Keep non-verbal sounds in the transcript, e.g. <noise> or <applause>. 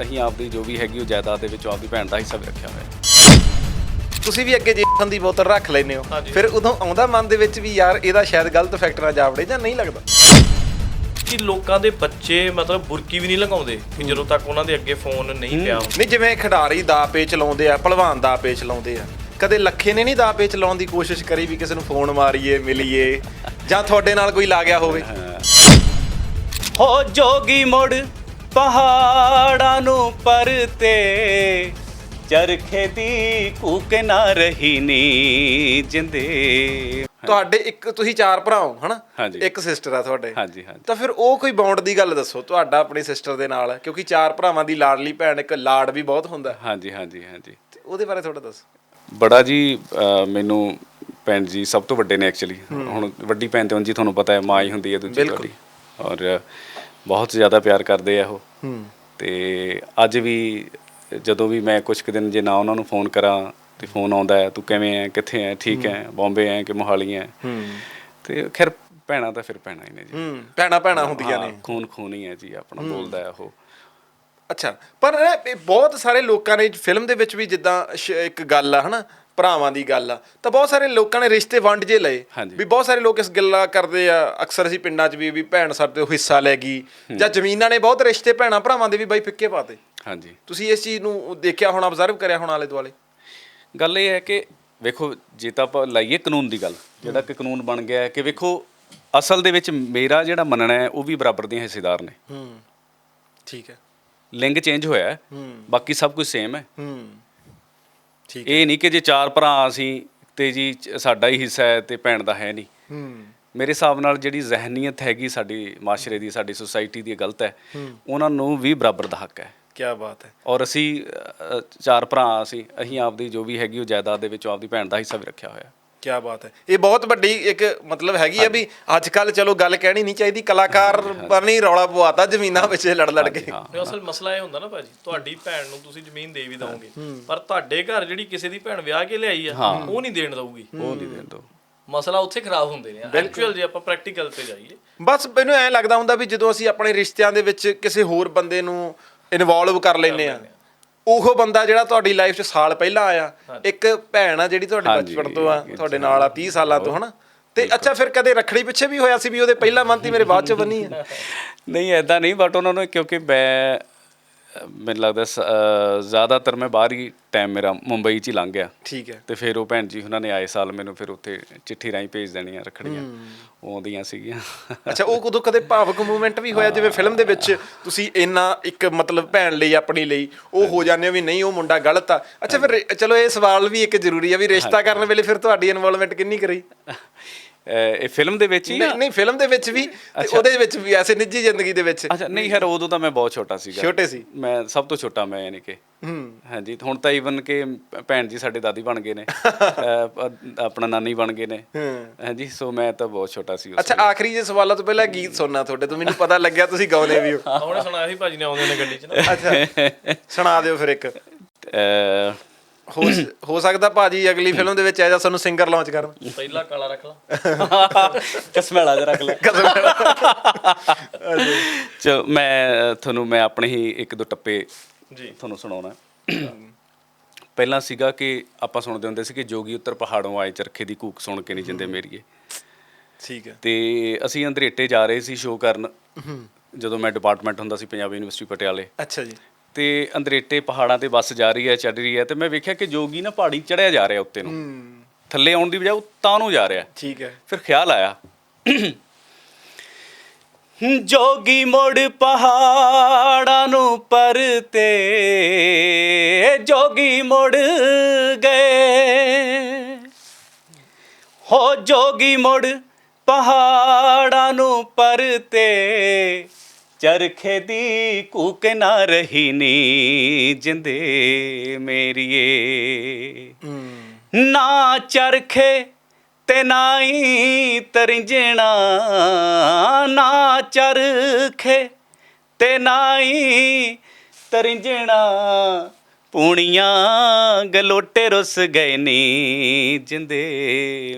ਅਸੀਂ ਆਪਦੀ ਜੋ ਵੀ ਹੈਗੀ ਉਹ ਜਾਇਦਾਦ ਦੇ ਵਿੱਚੋਂ ਆਪਦੀ ਭੈਣ ਦਾ ਹਿੱਸਾ ਵੀ ਰੱਖਿਆ ਹੋਇਆ। ਹੈ ਤੁਸੀਂ ਵੀ ਅੱਗੇ ਜੇਠਾਂ ਦੀ ਬੋਤਲ ਰੱਖ ਲੈਨੇ ਹੋ। ਫਿਰ ਉਦੋਂ ਆਉਂਦਾ ਮਨ ਦੇ ਵਿੱਚ ਵੀ ਯਾਰ ਇਹਦਾ ਸ਼ਾਇਦ ਗਲਤ ਫੈਕਟਰ ਨਾ ਜਾਵੜੇ ਜਾਂ ਨਹੀਂ ਲੱਗਦਾ। ਕਿ ਲੋਕਾਂ ਦੇ ਬੱਚੇ ਮਤਲਬ ਬੁਰਕੀ ਵੀ ਨਹੀਂ ਲਗਾਉਂਦੇ ਕਿ ਜਦੋਂ ਤੱਕ ਉਹਨਾਂ ਦੇ ਅੱਗੇ ਫੋਨ ਨਹੀਂ ਪਿਆ ਹੁੰਦਾ। ਨਹੀਂ ਜਿਵੇਂ ਖਿਡਾਰੀ ਦਾ ਪੇਚ ਲਾਉਂਦੇ ਆ ਪਹਿਲਵਾਨ ਦਾ ਪੇਚ ਲਾਉਂਦੇ ਆ। ਕਦੇ ਲੱਖੇ ਨੇ ਨਹੀਂ ਦਾ ਪੇਚ ਲਾਉਣ ਦੀ ਕੋਸ਼ਿਸ਼ ਕਰੀ ਵੀ ਕਿਸੇ ਨੂੰ ਫੋਨ ਮਾਰੀਏ ਮਿਲੀਏ ਜਾਂ ਤੁਹਾਡੇ ਨਾਲ ਕੋਈ ਲਾ ਗਿਆ ਹੋਵੇ। ਹੋ ਜੋਗੀ ਮੁੜ ਪਹਾੜਾਂ ਨੂੰ ਪਰਤੇ ਚਰਖੇ ਦੀ ਕੂਕ ਨਾ ਰਹੀ ਨੀ ਜਿੰਦੇ। ਤੁਹਾਡੇ ਇੱਕ ਤੁਸੀਂ ਚਾਰ ਭਰਾ ਹੋ ਹਨਾ? ਹਾਂਜੀ। ਇੱਕ ਸਿਸਟਰ ਆ ਤੁਹਾਡੇ। ਹਾਂਜੀ ਹਾਂਜੀ। ਤਾਂ ਫਿਰ ਉਹ ਕੋਈ ਬੌਂਡ ਦੀ ਗੱਲ ਦੱਸੋ ਤੁਹਾਡਾ ਆਪਣੀ ਸਿਸਟਰ ਦੇ ਨਾਲ ਕਿਉਂਕਿ ਚਾਰ ਭਰਾਵਾਂ ਦੀ ਲਾਡਲੀ ਭੈਣ ਇੱਕ ਲਾਡ ਵੀ ਬਹੁਤ ਹੁੰਦਾ। ਹਾਂਜੀ ਹਾਂਜੀ ਹਾਂਜੀ। ਤੇ ਉਹਦੇ ਬਾਰੇ ਥੋੜਾ ਦੱਸੋ। ਬੜਾ ਜੀ ਅਹ ਮੈਨੂੰ ਭੈਣ ਜੀ ਸਭ ਤੋਂ ਵੱਡੇ ਨੇ ਐਕਚੁਅਲੀ ਹੁਣ ਵੱਡੀ ਭੈਣ ਤੇ ਉਂਝ ਹੀ ਤੁਹਾਨੂੰ ਪਤਾ ਹੈ ਮਾਂ ਹੀ ਹੁੰਦੀ ਹੈ ਦੂਜੀ। ਤੁਹਾਡੀ। ਔਰ ਬਹੁਤ ਜ਼ਿਆਦਾ ਪਿਆਰ ਕਰਦੇ ਆ ਉਹ। ਤੇ ਅੱਜ ਵੀ ਜਦੋਂ ਵੀ ਮੈਂ ਕੁਝ ਕੁ ਦਿਨ ਜੇ ਨਾ ਉਹਨਾਂ ਨੂੰ ਫੋਨ ਕਰਾਂ ਤੇ ਫੋਨ ਆਉਂਦਾ ਹੈ ਤੂੰ ਕਿਵੇਂ ਹੈ? ਕਿੱਥੇ ਹੈ? ਠੀਕ ਹੈ? ਬੰਬੇ ਹੈ ਕਿ ਮੋਹਾਲੀ ਹੈ? ਹੂੰ। ਤੇ ਖੈਰ ਭੈਣਾਂ ਤਾਂ ਫਿਰ ਭੈਣਾਂ ਹੀ ਨੇ ਜੀ। ਹੂੰ ਭੈਣਾ ਭੈਣਾ ਹੁੰਦੀਆਂ ਨੇ। ਖੂਨ ਖੂਨ ਹੀ ਹੈ ਜੀ ਆਪਣਾ ਬੋਲਦਾ ਹੈ ਉਹ। ਅੱਛਾ ਪਰ ਇਹ ਇਹ ਬਹੁਤ ਸਾਰੇ ਲੋਕਾਂ ਨੇ ਫਿਲਮ ਦੇ ਵਿੱਚ ਵੀ ਜਿੱਦਾਂ ਸ਼- ਇੱਕ ਗੱਲ ਆ ਹਨਾ ਭਰਾਵਾਂ ਦੀ ਗੱਲ ਆ ਤਾਂ ਬਹੁਤ ਸਾਰੇ ਲੋਕਾਂ ਨੇ ਰਿਸ਼ਤੇ ਵੰਡ ਜੇ ਲਏ। ਹਾਂਜੀ। ਵੀ ਬਹੁਤ ਸਾਰੇ ਲੋਕ ਇਸ ਗੱਲਾਂ ਕਰਦੇ ਆ ਅਕਸਰ ਅਸੀਂ ਪਿੰਡਾਂ 'ਚ ਵੀ ਵੀ ਭੈਣ ਸਾਡੇ ਤੋਂ ਹਿੱਸਾ ਲੈ ਗਈ ਜਾਂ ਜ਼ਮੀਨਾਂ ਨੇ ਬਹੁਤ ਰਿਸ਼ਤੇ ਭੈਣਾਂ ਭਰਾਵਾਂ ਦੇ ਵੀ ਬਾਈ ਫਿੱਕੇ ਪਾਤੇ ਹਾਂਜੀ। ਤੁਸੀਂ ਇਸ ਚੀਜ਼ ਨੂੰ ਦੇਖਿਆ ਹੋਣਾ ਅਬਜ਼ਰਵ ਕਰਿਆ ਹੋਣਾ ਆਲੇ ਦੁਆਲੇ? ਗੱਲ ਇਹ ਹੈ ਕਿ ਵੇਖੋ ਜੇ ਤਾਂ ਆਪਾਂ ਲਾਈਏ ਕਾਨੂੰਨ ਦੀ ਗੱਲ ਜਿਹੜਾ ਕਿ ਕਾਨੂੰਨ ਬਣ ਗਿਆ ਹੈ ਕਿ ਵੇਖੋ ਅਸਲ ਦੇ ਵਿੱਚ ਮੇਰਾ ਜਿਹੜਾ ਮੰਨਣਾ ਹੈ ਉਹ ਵੀ ਬਰਾਬਰ ਦੀਆਂ ਹਿੱਸੇਦਾਰ ਨੇ। ਹੂੰ। ਠੀਕ ਹੈ। ਲਿੰਗ ਚੇਂਜ ਹੋਇਆ ਹੈ। ਬਾਕੀ ਸਭ ਕੁਝ ਸੇਮ ਹੈ। ਹੂੰ। ਠੀਕ ਇਹ ਨਹੀਂ ਕਿ ਜੇ ਚਾਰ ਭਰਾ ਅਸੀਂ ਤੇ ਜੀ ਚ- ਸਾਡਾ ਹੀ ਹਿੱਸਾ ਹੈ ਤੇ ਭੈਣ ਦਾ ਹੈ ਨਹੀਂ। ਹੂੰ। ਮੇਰੇ ਹਿਸਾਬ ਨਾਲ ਜਿਹੜੀ ਜ਼ਹਿਨੀਅਤ ਹੈਗੀ ਸਾਡੀ ਮਾਸ਼ਰੇ ਦੀ ਸਾਡੀ ਸੁਸਾਇਟੀ ਦੀ ਇਹ ਗਲਤ ਹੈ। ਉਹਨਾਂ ਨੂੰ ਵੀ ਬਰਾਬਰ ਦਾ ਹੱਕ ਹੈ। ਕੀ ਬਾਤ ਹੈ। ਔਰ ਅਸੀਂ ਅ, ਚਾਰ ਭਰਾ ਅਸੀਂ ਅਸੀਂ ਆਪਦੀ ਜੋ ਵੀ ਹੈਗੀ ਉਹ ਜਾਇਦਾਦ ਦੇ ਵਿੱਚੋਂ ਆਪਦੀ ਭੈਣ ਦਾ ਹਿੱਸਾ ਵੀ ਰੱਖਿਆ ਹੋਇਆ। ਕੀ ਬਾਤ ਹੈ। ਇਹ ਬਹੁਤ ਵੱਡੀ ਇੱਕ ਮਤਲਬ ਹੈਗੀ ਆ ਵੀ ਅੱਜ ਕੱਲ ਚਲੋ ਗੱਲ ਕਹਿਣੀ ਨਹੀਂ ਚਾਹੀਦੀ ਕਲਾਕਾਰ ਬਣੀ ਰੌਲਾ ਪਵਾਤਾ ਜ਼ਮੀਨਾਂ ਵਿੱਚ ਲੜ ਲੜ ਕੇ ਤੇ ਅਸਲ ਮਸਲਾ ਇਹ ਹੁੰਦਾ ਨਾ ਭਾਜੀ ਤੁਹਾਡੀ ਭੈਣ ਨੂੰ ਤੁਸੀਂ ਜ਼ਮੀਨ ਦੇ ਵੀ ਦਵੋਗੇ ਪਰ ਤੁਹਾਡੇ ਘਰ ਜਿਹੜੀ ਕਿਸੇ ਦੀ ਭੈਣ ਵਿਆਹ ਕੇ ਲਿਆਈ ਆ ਉਹ ਨਹੀਂ ਦੇਣ ਦਊਗੀ। ਉਹ ਨਹੀਂ ਦੇਣ ਦੋ ਮਸਲਾ ਉੱਥੇ ਖਰਾਬ ਹੁੰਦੇ ਨੇ। ਐਕਚੁਅਲ ਜੇ ਆਪਾਂ ਪ੍ਰੈਕਟੀਕਲ ਤੇ ਜਾਈਏ। ਬਸ ਮੈਨੂੰ ਐਂ ਲੱਗਦਾ ਹੁੰਦਾ ਵੀ ਜਦੋਂ ਅਸੀਂ ਆਪਣੇ ਰਿਸ਼ਤਿਆਂ ਦੇ ਵਿੱਚ ਕਿਸੇ ਹੋਰ ਬੰਦੇ ਨੂੰ ਇਨਵੋਲਵ ਕਰ ਲੈਨੇ ਆ। ਉਹ ਬੰਦਾ ਜਿਹੜਾ ਤੁਹਾਡੀ ਲਾਈਫ 'ਚ ਸਾਲ ਪਹਿਲਾਂ ਆਇਆ ਇੱਕ ਭੈਣ ਆ ਜਿਹੜੀ ਤੁਹਾਡੇ ਬਚਪਨ ਤੋਂ ਆ ਤੁਹਾਡੇ ਨਾਲ ਆ 30 ਸਾਲਾਂ ਤੋਂ ਹਨਾ? ਤੇ ਅੱਛਾ ਫਿਰ ਕਦੇ ਰੱਖੜੀ ਪਿੱਛੇ ਵੀ ਹੋਇਆ ਸੀ ਵੀ ਉਹਦੇ ਪਹਿਲਾ ਹੀ ਮੇਰੇ ਬਾਅਦ 'ਚ ਬੰਨੀ ਆ? <laughs> ਨਹੀਂ ਐਦਾਂ ਨਹੀਂ ਬਟ ਉਹਨਾਂ ਨੂੰ ਕਿਉਂਕਿ ਮੈਂ ਮੈਨੂੰ ਲੱਗਦਾ ਸ- ਜ਼ਿਆਦਾਤਰ ਮੈਂ ਬਾਹਰ ਹੀ ਟਾਈਮ ਮੇਰਾ ਮੁੰਬਈ 'ਚ ਹੀ ਲੰਘ ਗਿਆ। ਠੀਕ ਹੈ। ਤੇ ਫਿਰ ਉਹ ਭੈਣ ਜੀ ਉਹਨਾਂ ਨੇ ਆਏ ਸਾਲ ਮੈਨੂੰ ਫਿਰ ਉੱਥੇ ਚਿੱਠੀ ਰਾਹੀਂ ਭੇਜ ਦੇਣੀਆਂ ਰੱਖੜੀਆਂ। ਉਹ ਆਉਂਦੀਆਂ ਸੀਗੀਆਂ। ਅੱਛਾ ਉਹ ਕਦੋਂ ਕਦੇ ਭਾਵਕ ਮੂਵਮੈਂਟ ਵੀ ਹੋਇਆ? ਜਿਵੇਂ ਫਿਲਮ ਦੇ ਵਿੱਚ ਤੁਸੀਂ ਇੰਨਾ ਇੱਕ ਮਤਲਬ ਭੈਣ ਲਈ ਆਪਣੀ ਲਈ ਉਹ ਹੋ ਜਾਂਦੇ ਹੋ ਵੀ ਨਹੀਂ ਉਹ ਮੁੰਡਾ ਗਲਤ ਆ। ਅੱਛਾ ਫਿਰ ਰਿ- ਚਲੋ ਇਹ ਸਵਾਲ ਵੀ ਇੱਕ ਜ਼ਰੂਰੀ ਆ ਵੀ ਰਿਸ਼ਤਾ ਕਰਨ ਵੇਲੇ ਫਿਰ ਤੁਹਾਡੀ ਇਨਵੋਲਵਮੈਂਟ ਕਿੰਨੀ ਕਰੀ ਇਹ ਫਿਲਮ ਦੇ ਵਿੱਚ ਹੀ? ਨਹੀਂ ਨਹੀਂ ਫਿਲਮ ਦੇ ਵਿੱਚ ਵੀ ਤੇ ਉਹਦੇ ਵਿੱਚ ਵੀ ਐਸੇ ਨਿੱਜੀ ਜ਼ਿੰਦਗੀ ਦੇ ਵਿੱਚ। ਅੱਛਾ ਨਹੀਂ ਖੈਰ ਉਦੋਂ ਤਾਂ ਮੈਂ ਬਹੁਤ ਛੋਟਾ ਸੀਗਾ। ਛੋਟੇ ਸੀ। ਮੈਂ ਸਭ ਤੋਂ ਛੋਟਾ ਮੈਂ ਯਾਨੀ ਕਿ। ਹੂੰ। ਹਾਂਜੀ ਹੁਣ ਤਾਂ ਈਵਨ ਕਿ ਭੈਣ ਜੀ ਸਾਡੇ ਦਾਦੀ ਬਣ ਗਏ ਨੇ। <laughs> ਆਪਣਾ ਨਾਨੀ ਬਣ ਗਏ ਨੇ। ਹੂੰ। ਹਾਂਜੀ ਸੋ ਮੈਂ ਤਾਂ ਬਹੁਤ ਛੋਟਾ ਸੀ ਉਸ ਅੱਛਾ ਆਖਰੀ ਜੇ ਸਵਾਲਾਂ ਤੋਂ ਪਹਿਲਾਂ ਗੀਤ ਸੁਣਨਾ ਤੁਹਾਡੇ ਤੋਂ ਮੈਨੂੰ ਪਤਾ ਲੱਗਿਆ ਤੁਸੀਂ ਗਾਉਂਦੇ ਵੀ ਹੋ। ਉਹਨੇ ਸੁਣਾਇਆ ਸੀ ਭਾਜੀ ਨੇ ਆਉਂਦੇ ਨੇ ਗੱਡੀ 'ਚ ਨਾ। ਅੱਛਾ ਸੁਣਾ ਦਿਓ ਫਿਰ ਇੱਕ। ਅ, ਹੋ ਹੋ ਸਕਦਾ ਭਾਜੀ ਅਗਲੀ ਫਿਲਮ ਦੇ ਵਿੱਚ ਐਜਾ ਸਾਨੂੰ ਸਿੰਗਰ ਲਾਂਚ ਕਰਨ। ਪਹਿਲਾ ਕਾਲਾ ਰੱਖ ਲਾ। ਕਸਮੇਲਾ ਜਰਾ ਰੱਖ ਲੈ। ਚਲੋ ਮੈਂ ਤੁਹਾਨੂੰ ਮੈਂ ਆਪਣੇ ਹੀ ਇੱਕ ਦੋ ਟੱਪੇ ਜੀ। ਤੁਹਾਨੂੰ ਸੁਣਾਉਣਾ। ਪਹਿਲਾਂ ਸੀਗਾ ਕਿ ਆਪਾਂ ਸੁਣਦੇ ਹੁੰਦੇ ਸੀ ਕਿ ਜੋਗੀ ਉੱਤਰ ਪਹਾੜੋਂ ਆਏ ਚਰਖੇ ਦੀ ਕੂਕ ਸੁਣ ਕੇ ਨਹੀਂ ਜਿੰਦੇ ਮੇਰੀਏ। ਠੀਕ ਹੈ। ਤੇ ਅਸੀਂ ਅੰਦਰੇਟੇ ਜਾ ਰਹੇ ਸੀ ਸ਼ੋਅ ਕਰਨ। ਜਦੋਂ ਮੈਂ ਡਿਪਾਰਟਮੈਂਟ ਹੁੰਦਾ ਸੀ ਪੰਜਾਬ ਯੂਨੀਵਰਸਿਟੀ ਪਟਿਆਲੇ। ਅੱਛਾ ਜੀ। ਤੇ ਅੰਦਰੇਟੇ ਪਹਾੜਾਂ ਤੇ ਬੱਸ ਜਾ ਰਹੀ ਹੈ ਚੜ ਰਹੀ ਹੈ ਤੇ ਮੈਂ ਵੇਖਿਆ ਕਿ ਜੋਗੀ ਨਾ ਪਹਾੜੀ ਚੜਿਆ ਜਾ ਰਿਹਾ ਉੱਤੇ ਨੂੰ। ਹੂੰ। ਥੱਲੇ ਆਉਣ ਦੀ ਬਜਾਏ ਉੱਤਾਂ ਨੂੰ ਜਾ ਰਿਹਾ। ਠੀਕ ਹੈ। ਫਿਰ ਖਿਆਲ ਆਇਆ। ਜੋਗੀ ਮੋੜ ਪਹਾੜਾਂ ਨੂੰ ਪਰਤੇ ਜੋਗੀ ਮੋੜ ਗਏ। ਹੋ ਜੋਗੀ ਮੋੜ ਪਹਾੜਾਂ ਨੂੰ ਪਰਤੇ ਚਰਖੇ ਦੀ ਕੂਕ ਨਾ ਰਹੀ ਨੀ ਜਿੰਦੇ ਮੇਰੀਏ ਨਾ ਚਰਖੇ ਤੇ ਨਾਈ ਤਰਿੰਜਣਾ ਨਾ ਚਰਖੇ ਤੇ ਨਾਈ ਤਰਿੰਜਣਾ। ਪੂਣੀਆਂ ਗਲੋਟੇ ਰੁੱਸ ਗਏ ਨੀ ਜਿੰਦੇ